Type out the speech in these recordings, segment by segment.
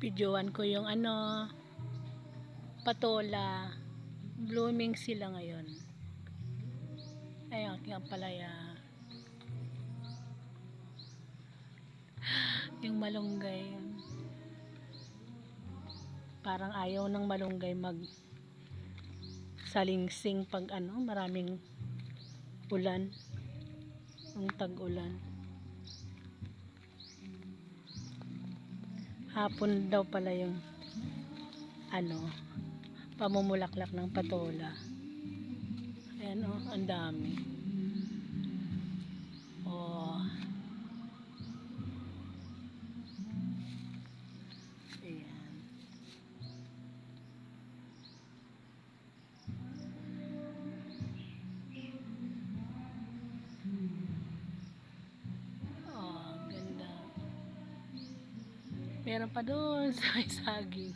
Videoan ko yung ano, patola. Blooming sila ngayon. Ay, ang aking palaya. Yung malunggay. Parang ayaw ng malunggay mag salingsing pag ano, maraming ulan. Ang tag-ulan. Hapon daw pala yung ano, pamumulaklak ng patola. Ayan oh, ang dami. Meron pa doon sa may saging.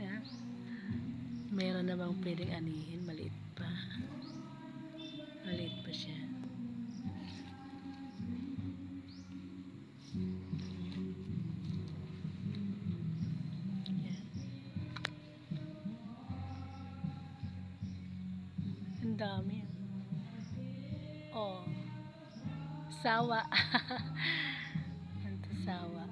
Ayan. Meron na bang pwedeng anihin? Maliit pa. Maliit pa siya. Ayan. Ang dami. Oh. Sawa. Ito sawa.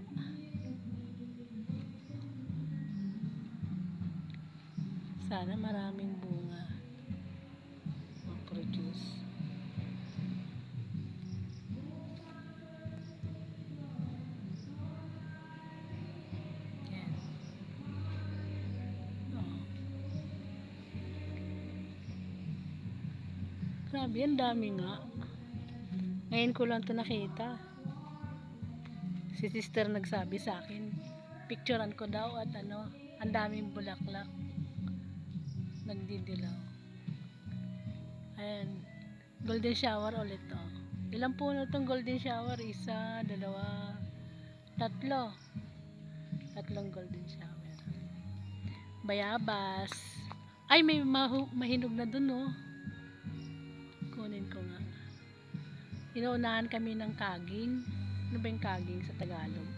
Sana maraming bunga mag-produce. Oh. Grabe, ang dami nga. Ngayon ko lang ito nakita. Si sister nagsabi sa akin, picturean ko daw at ano, ang daming bulaklak. Nagdidilaw. Ayan. Golden shower ulit to. Ilang puno itong golden shower? Isa, dalawa, tatlo. Tatlong golden shower. Bayabas. Ay, may mahinog na dun, oh. Kunin ko nga. Inuunahan kami ng kaging. Ano ba yung kaging sa Tagalog?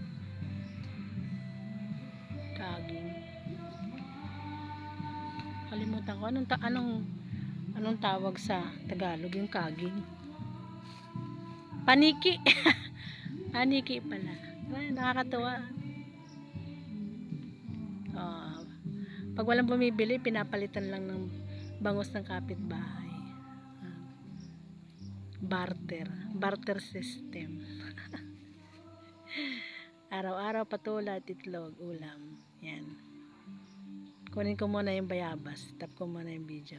Kaging. Kalimutan ko. Anong, ta anong, anong tawag sa Tagalog yung kaging? Paniki. Paniki pala. Ay, nakakatuwa. Ah, pag walang bumibili, pinapalitan lang ng bangos ng kapitbahay. Ah, barter. Barter system. Araw-araw patola at itlog, ulam. Yan. Kunin ko muna yung bayabas. Tap ko muna yung video.